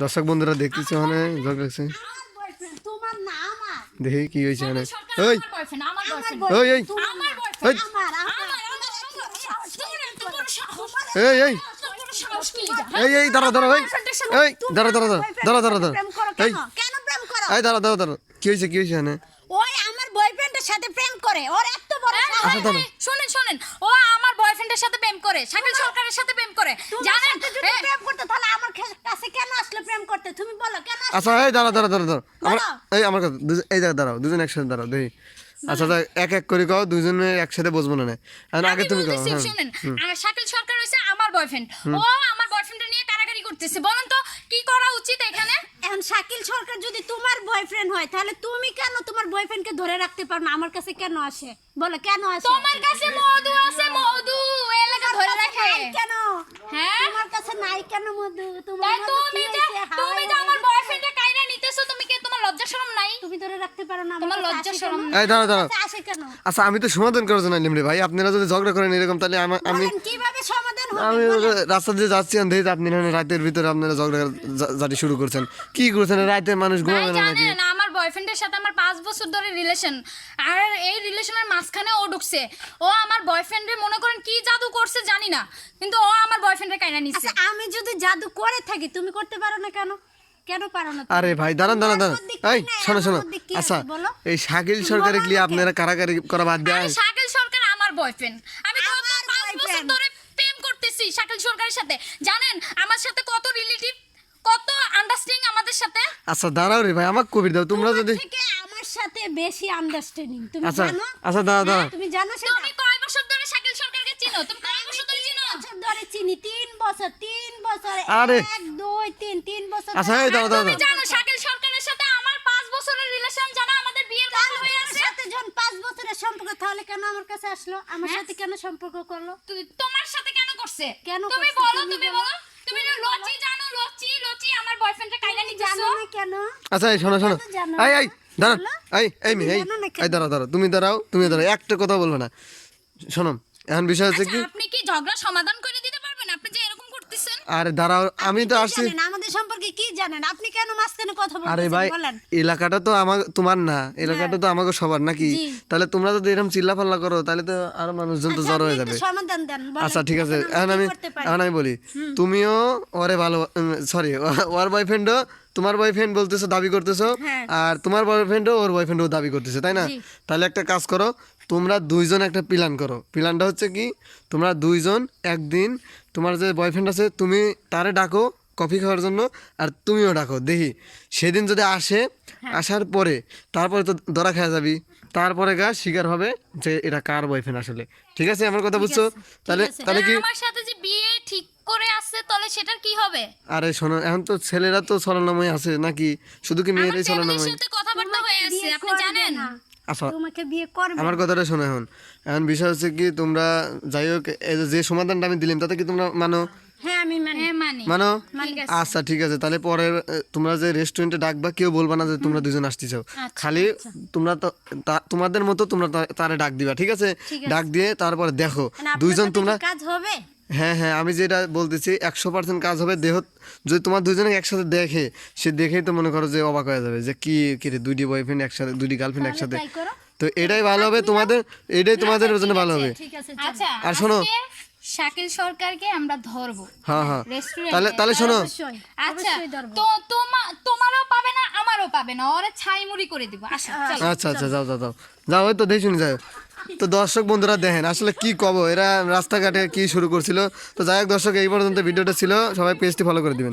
দর্শক বন্ধুরা দেখতেছি ওখানে ঝগড়া লাগছে আমার boyfriend, তোমার না আমার দেখি কি হয়েছে সরকার ওই! boyfriend। ওই! এই। এই এই? এই এই দাঁড়া দাঁড়া এই এই দাঁড়া দাঁড়া দাঁড়া দাঁড়া দাঁড়া দাঁড়া। প্রেম করো এই! কেন কেন প্রেম করো এই দাঁড়া দাঁড়া দাঁড়া। কি হয়েছে কি হয়েছে এখানে? ওই আমার বয়ফ্রেন্ডের সাথে প্রেম করে ওর এত বড় শোনেন শোনেন। ও আমার বয়ফ্রেন্ডের সাথে প্রেম করে শাকিল সরকারের সাথে প্রেম করে। জানেন সাথে যদি এই, প্রেম করতে তাহলে আমার খে- কাছে কেন আসলে প্রেম করতে তুমি বলো কেন আচ্ছা এই দাঁড়া দাঁড়া দাঁড়া এই আমার দুজন- এই জায়গা দাঁড়াও দুজন একসাথে দাঁড়াও দেখি। আচ্ছা তা এক এক করে কও দুজনে একসাথে বসবো না আগে তুমি কও হ্যাঁ। শুনেন আর শাকিল সরকার হইছে আমার বয়ফ্রেন্ড ও আমার বয়ফ্রেন্ডের নিয়ে কারাকারি করতেছে। বলেন তো কি করা উচিত এখানে? এখন শাকিল সরকার যদি তোমার বয়ফ্রেন্ড হয় তাহলে তুমি কেন তোমার বয়ফ্রেন্ডকে ধরে রাখতে পারো না? আমার কাছে কেন আসে? বলো কেন আসে? তোমার কাছে মধু আছে মধু এলাকা ধরে রাখে নাই কেন হ্যাঁ কাছে কেন মধু? তোমার তুমি যে তুমি যে আমার বয়ফ্রেন্ডের নিতেছো তুমি কি তোমার লজ্জা শরম নাই? তুমি ধরে রাখতে পারো না তোমার লজ্জা শরম নাই? এই দাঁড়াও দাঁড়াও। আসে কেন? আচ্ছা আমি তো সমাধান করার জন্য নিমরে ভাই। আপনারা যদি ঝগড়া করেন এরকম তাহলে আমা- আমি কীভাবে সমাধান আমি হবে আমি রাস্তা দিয়ে যাচ্ছি দেখি আপনি রাতের ভিতরে আপনারা ঝগড়া জাতি শুরু করছেন। কি করছেন? রাতে মানুষ ঘুমাবে না নাকি? বয়ফ্রেন্ডের সাথে আমার পাঁচ বছর ধরে রিলেশন আর এই রিলেশনের মাঝখানে ও ঢুকছে। ও আমার বয়ফ্রেন্ডে মনে করেন কি জাদু করছে জানি না। কিন্তু ও আমার বয়ফ্রেন্ডে কাইনা নিচ্ছে আমি যদি জাদু করে থাকি তুমি করতে পারো না কেন? কেন পারো না আরে ভাই দাঁড়ান দাঁড়ান দাঁড়ান। এই শোনো শোনো। আচ্ছা এই শাকিল তুমি সরকারে বলো গিয়ে আমাকে। আপনারা কারাকারি করা বাদ দেয় শাকিল সরকার আমার বয়ফ্রেন্ড আমি তো পাঁচ বছর ধরে প্রেম করতেছি শাকিল সরকারের সাথে। জানেন আমার সাথে কত রিলেটিভ কত আন্ডারস্ট্যান্ডিং আমাদের সাথে? আচ্ছা দাঁড়াও রে ভাই আমাকে কবির দাও তোমরা যদি থেকে আমার সাথে বেশি আন্ডারস্ট্যান্ডিং তুমি আচ্ছা জানো? আচ্ছা দাঁড়া দাঁড়া হ্যাঁ, তুমি জানো সেটা? তুমি কয় বছর ধরে শাকিল সরকারকে চিনো? তুমি কয় বছর ধরে চিনো? বছর ধরে চিনি তিন বছর তিন বছর আরে। এক দুই তিন তিন বছর আচ্ছা, এই দাঁড়াও, দাঁড়াও, তুমি জানো শাকিল সরকারের সাথে আমার পাঁচ বছরের রিলেশন জানা? আমাদের বিয়ের কথা হয়ে আছে। সাথে যখন পাঁচ বছরের সম্পর্ক তাহলে কেন আমার কাছে আসলো? আমার হ্যাঁ? সাথে কেন সম্পর্ক করল? তুই- তোমার সাথে কেন করছে? কেন তুমি বলো তুমি তুমি বলো। তুমি না লচি জানো লচি লচি আমার বয়ফ্রেন্ডটা কাইলা জানো না কেন? আচ্ছা এই শোনো শোনো? এই এই দাঁড়া। এই এই মেয়ে এই? এই দাঁড়াও দাঁড়াও। তুমি দাঁড়াও তুমি দাঁড়াও। একটা কথা বলবে না। শোনো এখন বিষয় হচ্ছে কি আচ্ছা, আপনি কি ঝগড়া সমাধান করে দিতে পারবেন? আপনি যে আরে দাঁড়াও আমি তো আসছি। আমাদের সম্পর্কে কি জানেন? আপনি কেন মাঝখানে কথা আরে ভাই এলাকাটা তো আমার তোমার না। এলাকাটা তো আমাকে সবার নাকি? তাহলে তোমরা যদি এরকম করো তাহলে তো আরও মানুষজন তো আচ্ছা, জড়ো হয়ে যাবে। সমাধান দেন আচ্ছা ঠিক আছে। এখন আমি এখন আমি বলি। তুমিও ওরে ভালো সরি ওর বয়ফ্রেন্ডও তোমার বয়ফ্রেন্ড বলতেছো দাবি করতেছো। হ্যাঁ। আর তোমার বয়ফ্রেন্ডও ওর বয়ফ্রেন্ডও দাবি করতেছে তাই না? তাহলে একটা কাজ করো তোমরা দুইজন একটা প্ল্যান করো। প্ল্যানটা হচ্ছে কি তোমরা দুইজন একদিন তোমার যে বয়ফ্রেন্ড আছে তুমি তারে ডাকো কফি খাওয়ার জন্য আর তুমিও ডাকো দেখি। সেদিন যদি আসে হ্যাঁ। আসার পরে তারপরে তো ধরা খেয়ে যাবি। তারপরে গা শিকার হবে যে এটা কার বয়ফ্রেন্ড আসলে। ঠিক আছে আমার কথা বুঝছ? তাহলে তাহলে কি আমার সাথে যে বিয়ে ঠিক করে আসছে তাহলে সেটার কি হবে? আরে শোনো এখন তো ছেলেরা তো ছলনাময় আছে নাকি? শুধু কি মেয়েরাই ছলনাময়? সাথে কথাবার্তা হয়ে আছে আপনি জানেন। আচ্ছা তোমাকে বিয়ে করবে। আমার কথাটা শোনো এখন। এখন বিষয় হচ্ছে কি তোমরা যাই হোক যে- সমাধানটা আমি দিলাম তাতে কি তোমরা মানো? হ্যাঁ আমি মানি। হ্যাঁ মানো। আচ্ছা ঠিক আছে। তাহলে পরে তোমরা যে রেস্টুরেন্টে ডাকবা কেউ বলবা না যে তোমরা দুজন আসতেছো। আচ্ছা, খালি তোমরা তো তোমাদের মতো তোমরা তারে ডাক দিবা ঠিক আছে? ডাক দিয়ে তারপরে দেখো। মানে দুইজন তোমরা কাজ হবে? হ্যাঁ হ্যাঁ আমি যেটা বলতেছি একশো পার্সেন্ট কাজ হবে দেহ যদি তোমার দুজনে একসাথে দেখে সে দেখেই তো মনে করো যে অবাক হয়ে যাবে যে কি কি রে দুইটি বয়ফ্রেন্ড একসাথে দুইটি গার্লফ্রেন্ড একসাথে। তো এটাই ভালো হবে তোমাদের এটাই তোমাদের জন্য ভালো হবে। আচ্ছা আর শোনো। শাকিল সরকারকে আমরা ধরবো। হ্যাঁ হ্যাঁ। তাহলে তাহলে শোনো। আচ্ছা তো তোমা তোমারও পাবে না আমারও পাবে না ওরে ছাই মুড়ি করে দিব। আচ্ছা আচ্ছা আচ্ছা যাও যাও যাও। যাও ওই তো দেখি শুনি যাও। তো দর্শক বন্ধুরা দেখেন, আসলে কি কব? এরা রাস্তাঘাটে কি শুরু করছিল? তো যাই হোক দর্শক, এই পর্যন্ত ভিডিওটা ছিল। সবাই পেজটি ফলো করে দিবেন।